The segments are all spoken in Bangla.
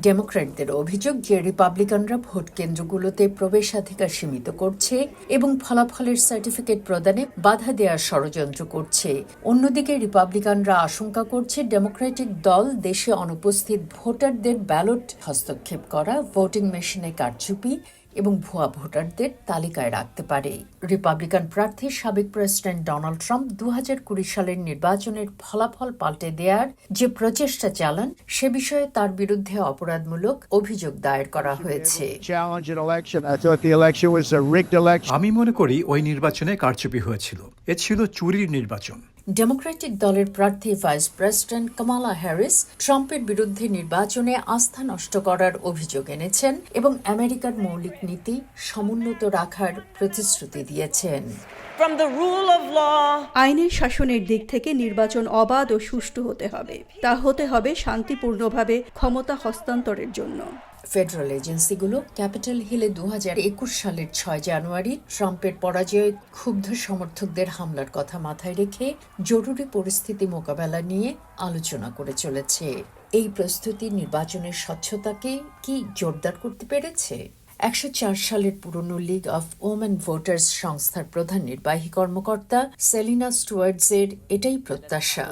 ডেমোক্র্যাটদের অভিযোগ যে রিপাবলিকানরা ভোট কেন্দ্রগুলোতে প্রবেশাধিকার সীমিত করছে এবং ফলাফলের সার্টিফিকেট প্রদানে বাধা দেওয়ার ষড়যন্ত্র করছে। অন্যদিকে রিপাবলিকানরা আশঙ্কা করছে ডেমোক্রেটিক দল দেশে অনুপস্থিত ভোটারদের ব্যালট হস্তক্ষেপ করা, ভোটিং মেশিনে কারচুপি এবং ভুয়া ভোটারদের তালিকায় রাখতে পারে। রিপাবলিকান প্রার্থী সাবেক প্রেসিডেন্ট ডোনাল্ড ট্রাম্প দু কুড়ি সালের নির্বাচনের ফলাফল পাল্টে দেওয়ার যে প্রচেষ্টা চালান সে বিষয়ে তার বিরুদ্ধে অপরাধমূলক অভিযোগ দায়ের করা হয়েছে. আমি মনে করি ওই নির্বাচনে কারচুপি হয়েছিল। এ ছিল চুরির নির্বাচন। ডেমোক্রেটিক দলের প্রার্থী ভাইস প্রেসিডেন্ট কামালা হ্যারিস ট্রাম্পের বিরুদ্ধে নির্বাচনে আস্থা নষ্ট করার অভিযোগ এনেছেন এবং আমেরিকার মৌলিক নীতি সমুন্নত রাখার প্রতিশ্রুতি দিয়েছেন। আইনের শাসনের দিক থেকে নির্বাচন অবাধ ও সুষ্ঠু হতে হবে। তা হতে হবে শান্তিপূর্ণভাবে ক্ষমতা হস্তান্তরের জন্য। ফেডারেল এজেন্সিগুলো ক্যাপিটাল হিলে দু হাজার একুশ সালের ছয় জানুয়ারি ট্রাম্পের পরাজয়ে ক্ষুব্ধ সমর্থকদের হামলার কথা মাথায় রেখে জরুরি পরিস্থিতি মোকাবেলা নিয়ে আলোচনা করে চলেছে। এই প্রস্তুতি নির্বাচনের স্বচ্ছতাকে কি জোরদার করতে পেরেছে? একশো চার সালের পুরনো লিগ অফ ওমেন ভোটার্স সংস্থার প্রধান নির্বাহী কর্মকর্তা সেলিনা স্টুয়ার্টসের এটাই প্রত্যাশা।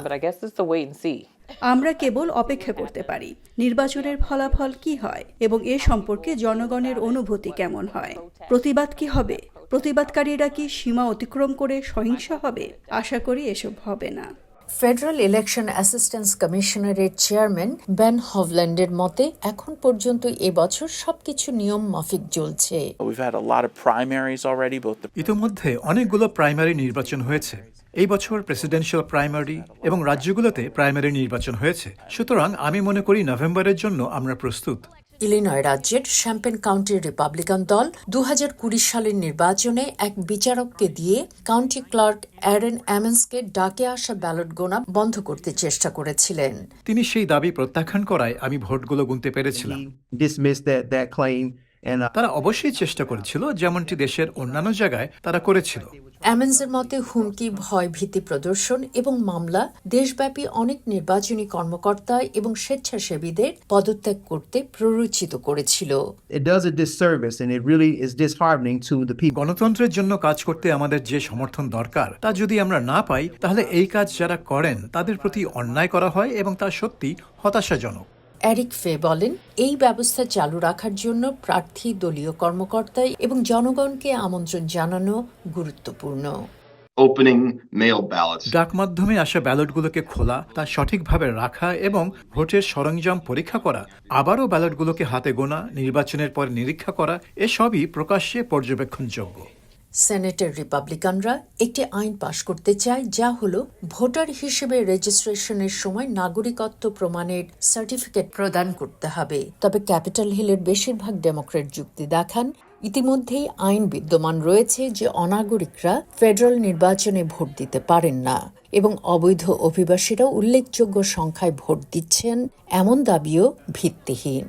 আমরা কেবল অপেক্ষা করতে পারি, নির্বাচনের ফলাফল কি হয় এবং এ সম্পর্কে জনগণের অনুভূতি কেমন হয়। প্রতিবাদ কি হবে? প্রতিবাদকারীরা কি সীমা অতিক্রম করে সহিংস হবে? আশা করি এসব হবে না। ফেডারেল ইলেকশন অ্যাসিস্ট্যান্স কমিশনারের চেয়ারম্যান বেন হভল্যান্ডের মতে এখন পর্যন্ত এবছর সবকিছু নিয়ম মাফিক চলছে। ইতোমধ্যে অনেকগুলো প্রাইমারি নির্বাচন হয়েছে। এই বছর প্রেসিডেন্সিয়াল প্রাইমারি এবং রাজ্যগুলোতে প্রাইমারি নির্বাচন হয়েছে। সুতরাং আমি মনে করি নভেম্বরের জন্য আমরা প্রস্তুত। ইলিনয় রাজ্যের শ্যাম্পেন কাউন্টির রিপাবলিকান দল দু হাজার কুড়ি সালের নির্বাচনে এক বিচারককে দিয়ে কাউন্টি ক্লার্ক অ্যারেন অ্যামেন্সকে ডাকে আসা ব্যালট গোনা বন্ধ করতে চেষ্টা করেছিলেন। তিনি সেই দাবি প্রত্যাখ্যান করায় আমি ভোটগুলো গুনতে পেরেছিলাম। Uh, তারা অবশ্যই চেষ্টা করেছিল যেমনটি দেশের অন্যান্য জায়গায় তারা করেছিল। অ্যামেন্সের মতে হুমকি ভয় ভীতি প্রদর্শন এবং মামলা দেশব্যাপী অনেক নির্বাচনী কর্মকর্তা এবং স্বেচ্ছাসেবীদের পদত্যাগ করতে প্ররোচিত করেছিল। গণতন্ত্রের জন্য কাজ করতে আমাদের যে সমর্থন দরকার তা যদি আমরা না পাই তাহলে এই কাজ যারা করেন তাদের প্রতি অন্যায় করা হয় এবং তা সত্যি হতাশাজনক। এরিক ফে বলেন এই ব্যবস্থা চালু রাখার জন্য প্রার্থী দলীয় কর্মকর্তা এবং জনগণকে আমন্ত্রণ জানানো গুরুত্বপূর্ণ। ডাক মাধ্যমে আসা ব্যালটগুলোকে খোলা তা সঠিকভাবে রাখা এবং ভোটের সরঞ্জাম পরীক্ষা করা আবারও ব্যালটগুলোকে হাতে গোনা নির্বাচনের পর নিরীক্ষা করা এসবই প্রকাশ্যে পর্যবেক্ষণযোগ্য। সেনেটের রিপাবলিকানরা একটি আইন পাশ করতে চায়, যা হল ভোটার হিসেবে রেজিস্ট্রেশনের সময় নাগরিকত্ব প্রমাণের সার্টিফিকেট প্রদান করতে হবে। তবে ক্যাপিটাল হিলের বেশিরভাগ ডেমোক্রেট যুক্তি দেখান, ইতিমধ্যেই আইন বিদ্যমান রয়েছে যে অনাগরিকরা ফেডারেল নির্বাচনে ভোট দিতে পারেন না এবং অবৈধ অভিবাসীরা উল্লেখযোগ্য সংখ্যায় ভোট দিচ্ছেন, এমন দাবিও ভিত্তিহীন।